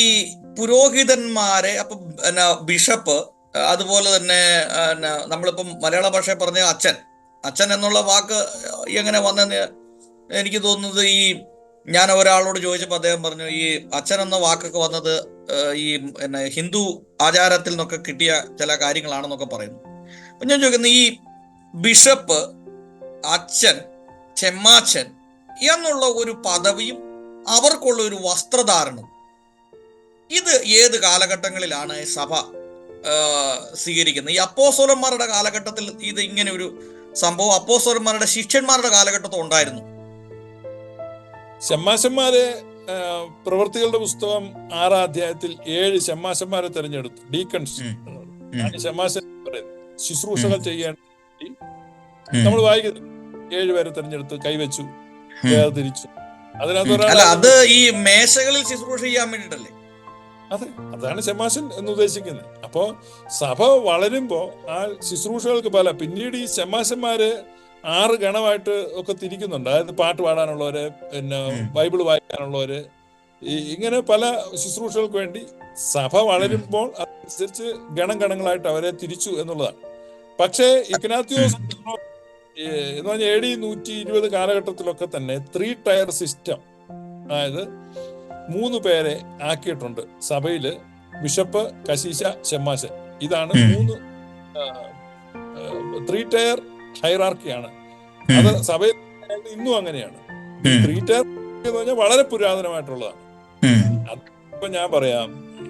ഈ പുരോഹിതന്മാരെ അപ്പൊ എന്നാ ബിഷപ്പ് അതുപോലെ തന്നെ നമ്മളിപ്പം മലയാള ഭാഷ പറഞ്ഞ അച്ഛൻ. അച്ഛൻ എന്നുള്ള വാക്ക് എങ്ങനെ വന്നെന്ന് എനിക്ക് തോന്നുന്നത് ഈ ഞാൻ ഒരാളോട് ചോദിച്ചപ്പോൾ അദ്ദേഹം പറഞ്ഞു ഈ അച്ഛൻ എന്ന വാക്കൊക്കെ വന്നത് ഈ പിന്നെ ഹിന്ദു ആചാരത്തിൽ നിന്നൊക്കെ കിട്ടിയ ചില കാര്യങ്ങളാണെന്നൊക്കെ പറയുന്നു. അപ്പൊ ഞാൻ ചോദിക്കുന്നത് ഈ ബിഷപ്പ് അച്ഛൻ ചെമ്മാച്ചൻ എന്നുള്ള ഒരു പദവിയും അവർക്കുള്ള ഒരു വസ്ത്രധാരണം ഇത് ഏത് കാലഘട്ടങ്ങളിലാണ് സഭ സ്വീകരിക്കുന്നത്? ഈ അപ്പോസ്തലന്മാരുടെ കാലഘട്ടത്തിൽ ഇത് ഇങ്ങനെ ഒരു സംഭവം അപ്പോസ്തലന്മാരുടെ ശിഷ്യന്മാരുടെ കാലഘട്ടത്തിൽ ഉണ്ടായിരുന്നു. ഷമ്മാശന്മാരെ പ്രവൃത്തികളുടെ പുസ്തകം ആറാം അധ്യായത്തിൽ ഏഴ് ഷമ്മാശന്മാരെ തെരഞ്ഞെടുത്തു. ഡീക്കൺസ്. പറയുന്നത് ശുശ്രൂഷകൾ ചെയ്യാൻ വേണ്ടി നമ്മൾ വായിക്കുന്നു. ഏഴ് പേരെ തെരഞ്ഞെടുത്ത് കൈവച്ചു. വേർതിരിച്ചു. അതിനകത്ത് അല്ല അത് ഈ മേശകളിൽ ശുശ്രൂഷ ചെയ്യാൻ വേണ്ടിട്ടല്ലേ അതെ അതാണ് ശമാശൻ എന്ന് ഉദ്ദേശിക്കുന്നത് അപ്പോ സഭ വളരുമ്പോ ആ ശുശ്രൂഷകൾക്ക് പല പിന്നീട് ഈ ശമാശന്മാര് ആറ് ഗണമായിട്ട് ഒക്കെ തിരിക്കുന്നുണ്ട്. അതായത് പാട്ട് പാടാനുള്ളവര് പിന്നെ ബൈബിൾ വായിക്കാനുള്ളവര് ഈ ഇങ്ങനെ പല ശുശ്രൂഷകൾക്ക് വേണ്ടി സഭ വളരുമ്പോൾ അതനുസരിച്ച് ഗണം ഗണങ്ങളായിട്ട് അവരെ തിരിച്ചു എന്നുള്ളതാണ്. പക്ഷേ ഇഗ്നാത്യോസ് എന്ന് പറഞ്ഞാൽ എ ഡി നൂറ്റി ഇരുപത് കാലഘട്ടത്തിലൊക്കെ തന്നെ ത്രീ ടയർ സിസ്റ്റം അതായത് മൂന്ന് പേരെ ആക്കിയിട്ടുണ്ട്. സഭയിൽ ബിഷപ്പ് കശീശ ഷെമ്മാശൻ ഇതാണ് മൂന്ന് ത്രീ ടയർ ഹൈറാർക്കിയാണ് അത് സഭയിൽ ഇന്നും അങ്ങനെയാണ്. ത്രീ ടയർ എന്ന് പറഞ്ഞാൽ വളരെ പുരാതനമായിട്ടുള്ളതാണ്. അപ്പൊ ഞാൻ പറയാം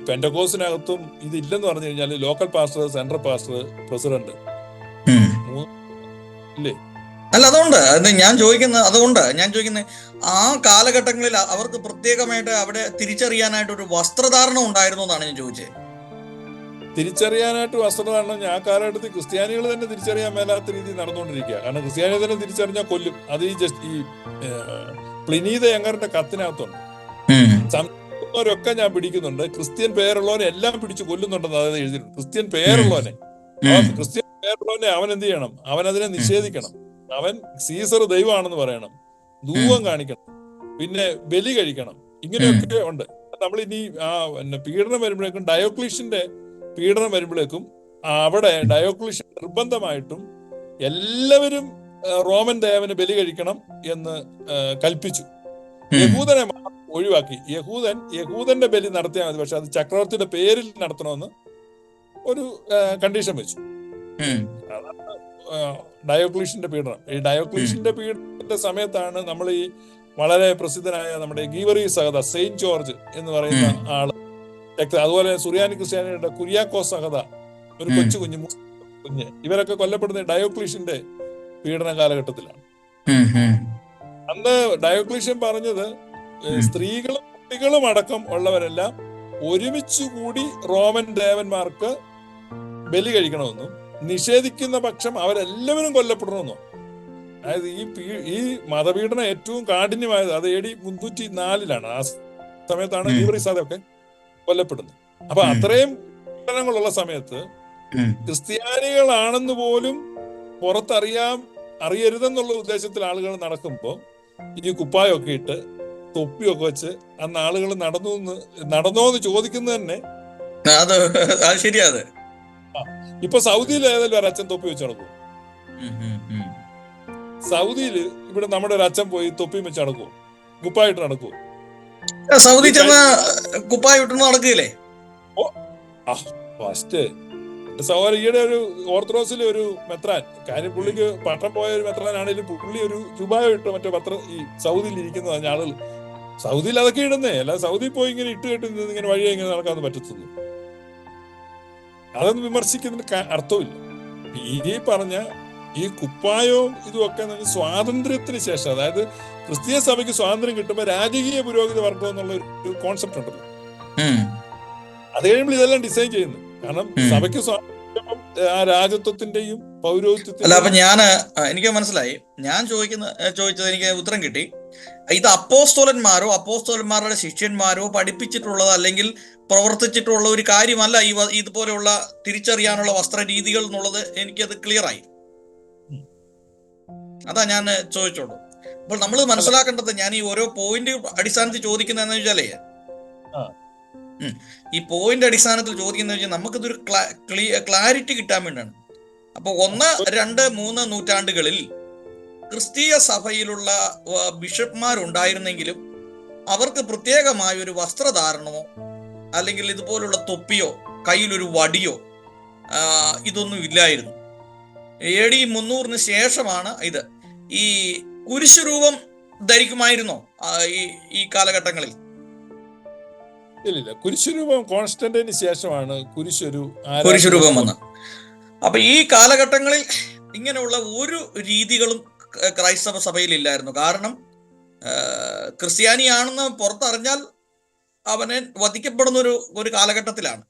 പെൻഡകോസിനകത്തും ഇതില്ലെന്ന് പറഞ്ഞു കഴിഞ്ഞാൽ local pastor central pastor president മൂന്ന് ഇല്ലേ? അല്ല അതുകൊണ്ട് അത് ഞാൻ ചോദിക്കുന്ന അതുകൊണ്ട് ഞാൻ ചോദിക്കുന്നത് ആ കാലഘട്ടങ്ങളിൽ അവർക്ക് പ്രത്യേകമായിട്ട് അവിടെ തിരിച്ചറിയാനായിട്ട് ഒരു വസ്ത്രധാരണം ഉണ്ടായിരുന്നു എന്നാണ് ഞാൻ ചോദിച്ചത് തിരിച്ചറിയാനായിട്ട് വസ്ത്രധാരണം ഞാൻ കാലഘട്ടത്തിൽ ക്രിസ്ത്യാനികൾ തന്നെ തിരിച്ചറിയാൻ മേലാത്ത രീതി നടന്നുകൊണ്ടിരിക്കുക. കാരണം ക്രിസ്ത്യാനി തന്നെ തിരിച്ചറിഞ്ഞാൽ കൊല്ലും. അത് ഈ ജസ്റ്റ് ഈ പ്ലിനീത യങ്ങറിന്റെ കത്തിനകത്തുണ്ട്. സംസ്കൃതവരൊക്കെ ഞാൻ പിടിക്കുന്നുണ്ട്. ക്രിസ്ത്യൻ പേരുള്ളവനെ എല്ലാം പിടിച്ച് കൊല്ലുന്നുണ്ടെന്ന് അതായത് എഴുതിയിട്ടുണ്ട്. ക്രിസ്ത്യൻ പേരുള്ളവനെ. ക്രിസ്ത്യൻ പേരുള്ളവനെ അവൻ എന്ത് ചെയ്യണം? അവൻ അതിനെ നിഷേധിക്കണം. അവൻ സീസർ ദൈവമാണെന്ന് പറയണം. ധൂവം കാണിക്കണം. പിന്നെ ബലി കഴിക്കണം. ഇങ്ങനെയൊക്കെ ഉണ്ട്. നമ്മൾ ഇനി ആ പിന്നെ പീഡനം വരുമ്പോഴേക്കും ഡയോക്ലീഷിന്റെ പീഡനം വരുമ്പോഴേക്കും അവിടെ ഡയോക്ലീഷ്യൻ നിർബന്ധമായിട്ടും എല്ലാവരും റോമൻ ദേവന് ബലി കഴിക്കണം എന്ന് കൽപ്പിച്ചു. യഹൂദനെ ഒഴിവാക്കി. യഹൂദൻ യഹൂദന്റെ ബലി നടത്തിയാൽ മതി. പക്ഷെ അത് ചക്രവർത്തിയുടെ പേരിൽ നടത്തണമെന്ന് ഒരു കണ്ടീഷൻ വെച്ചു. ആ, ഡയോക്ലീഷ്യന്റെ പീഡനം. ഈ ഡയോക്ലീഷിന്റെ പീഡനത്തിന്റെ സമയത്താണ് നമ്മൾ ഈ വളരെ പ്രസിദ്ധനായ നമ്മുടെ ഗീവറി സഹത സെയിന്റ് ജോർജ് എന്ന് പറയുന്ന ആൾ. അതുപോലെ സുറിയാനി ക്രിസ്ത്യാനിയുടെ കുര്യാക്കോ സഹത ഒരു കൊച്ചു കുഞ്ഞ് കുഞ്ഞ്. ഇവരൊക്കെ കൊല്ലപ്പെടുന്ന ഡയോക്ലീഷിന്റെ പീഡന കാലഘട്ടത്തിലാണ്. അന്ന് ഡയോക്ലീഷ്യൻ പറഞ്ഞത് സ്ത്രീകളും കുട്ടികളും അടക്കം ഉള്ളവരെല്ലാം ഒരുമിച്ച് കൂടി റോമൻ ദേവന്മാർക്ക് ബലി കഴിക്കണമെന്നും നിഷേധിക്കുന്ന പക്ഷം അവരെല്ലാവരും കൊല്ലപ്പെടണമെന്നോ? അതായത് ഈ ഈ മതപീഡനം ഏറ്റവും കാഠിന്യമായത് അത് എ ഡി മുന്നൂറ്റി നാലിലാണ്. ആ സമയത്താണ് ഒക്കെ കൊല്ലപ്പെടുന്നത്. അപ്പൊ. അത്രയും പീഡനങ്ങളുള്ള സമയത്ത് ക്രിസ്ത്യാനികളാണെന്ന് പോലും പുറത്തറിയാം അറിയരുതെന്നുള്ള ഉദ്ദേശത്തിൽ ആളുകൾ നടക്കുമ്പോൾ ഈ കുപ്പായൊക്കെ ഇട്ട് തൊപ്പിയൊക്കെ വെച്ച് അന്ന് ആളുകൾ നടന്നു നടന്നോന്ന് നടന്നോ എന്ന് ചോദിക്കുന്നത് തന്നെ അത് ശരിയാ അത്. ഇപ്പൊ സൗദിയിൽ ഏതെങ്കിലും ഒരു അച്ഛൻ തൊപ്പി വെച്ച് നടക്കും. സൗദിയിൽ ഇവിടെ നമ്മുടെ ഒരു അച്ഛൻ പോയി തൊപ്പിയും വെച്ച് നടക്കും. കുപ്പായിട്ട് നടക്കും. സൗദി ചെന്ന കുപ്പായ ഇട്ടു നടക്കുകയില്ലേ? ഫസ്റ്റ് സഹോദരൻ ഈയിടെ ഒരു ഓർത്തഡോക്സിലെ ഒരു മെത്രാൻ. കാര്യം പുള്ളിക്ക് പട്ടം പോയ ഒരു മെത്രാൻ ആണെങ്കിലും പുള്ളി ഒരു ചുബായ ഇട്ട് മറ്റേ പത്ര ഈ സൗദിയിൽ ഇരിക്കുന്ന ആളുകൾ സൗദിയിൽ അതൊക്കെ ഇടുന്നേ. അല്ലാതെ സൗദിയിൽ പോയി ഇങ്ങനെ ഇട്ട് കെട്ടി ഇങ്ങനെ വഴിയെ ഇങ്ങനെ നടക്കാൻ പറ്റത്തുള്ളൂ അതൊന്നും വിമർശിക്കുന്നതിന് അർത്ഥമില്ല. ഈ പറഞ്ഞ ഈ കുപ്പായവും ഇതുമൊക്കെ സ്വാതന്ത്ര്യത്തിന് ശേഷം അതായത് ക്രിസ്തീയ സഭയ്ക്ക് സ്വാതന്ത്ര്യം കിട്ടുമ്പോൾ രാജകീയ പുരോഗതി വർഗം എന്നുള്ള ഒരു കോൺസെപ്റ്റ് ഉണ്ടല്ലോ. അത് കഴിയുമ്പോൾ ഇതെല്ലാം ഡിസൈൻ ചെയ്യുന്നു. കാരണം സഭയ്ക്ക് സ്വാതന്ത്ര്യം ആ രാജ്യത്വത്തിന്റെയും അല്ല അപ്പൊ ഞാൻ എനിക്ക് മനസ്സിലായി. ഞാൻ ചോദിക്കുന്ന ചോദിച്ചത് എനിക്ക് ഉത്തരം കിട്ടി. ഇത് അപ്പോസ്തോലന്മാരോ അപ്പോസ്തോലന്മാരുടെ ശിഷ്യന്മാരോ പഠിപ്പിച്ചിട്ടുള്ളത് അല്ലെങ്കിൽ പ്രവർത്തിച്ചിട്ടുള്ള ഒരു കാര്യമല്ല ഈ ഇതുപോലെയുള്ള തിരിച്ചറിയാനുള്ള വസ്ത്ര രീതികൾ എന്നുള്ളത് എനിക്കത് ക്ലിയർ ആയി. അതാ ഞാൻ ചോദിച്ചോളൂ. അപ്പോൾ നമ്മൾ മനസ്സിലാക്കേണ്ടത് ഞാൻ ഈ ഓരോ പോയിന്റ് അടിസ്ഥാനത്തിൽ ചോദിക്കുന്നതെന്ന് വെച്ചാലേ. ഈ പോയിന്റ് അടിസ്ഥാനത്തിൽ ചോദിക്കുന്നത് വെച്ചാൽ നമുക്കിതൊരു ക്ലാരിറ്റി കിട്ടാൻ വേണ്ടിയാണ്. അപ്പൊ ഒന്ന് രണ്ട് മൂന്ന് നൂറ്റാണ്ടുകളിൽ ക്രിസ്തീയ സഭയിലുള്ള ബിഷപ്പ്മാരുണ്ടായിരുന്നെങ്കിലും അവർക്ക് പ്രത്യേകമായ ഒരു വസ്ത്രധാരണമോ അല്ലെങ്കിൽ ഇതുപോലുള്ള തൊപ്പിയോ കയ്യിലൊരു വടിയോ ഇതൊന്നും ഇല്ലായിരുന്നു. എ ഡി മുന്നൂറിന് ശേഷമാണ് ഇത്. ഈ കുരിശുരൂപം ധരിക്കുമായിരുന്നോ ഈ ഈ കാലഘട്ടങ്ങളിൽ? ഇല്ലില്ല കുരിശുരൂപം കോൺസ്റ്റന്റിന് ശേഷമാണ് കുരിശൊരു കുരിശുരൂപം വന്ന് അപ്പൊ ഈ കാലഘട്ടങ്ങളിൽ ഇങ്ങനെയുള്ള ഒരു രീതികളും ക്രൈസ്തവ സഭയിൽ ഇല്ലായിരുന്നു കാരണം ക്രിസ്ത്യാനിയാണെന്ന് പുറത്തറിഞ്ഞാൽ അവനെ വധിക്കപ്പെടുന്ന ഒരു ഒരു കാലഘട്ടത്തിലാണ്.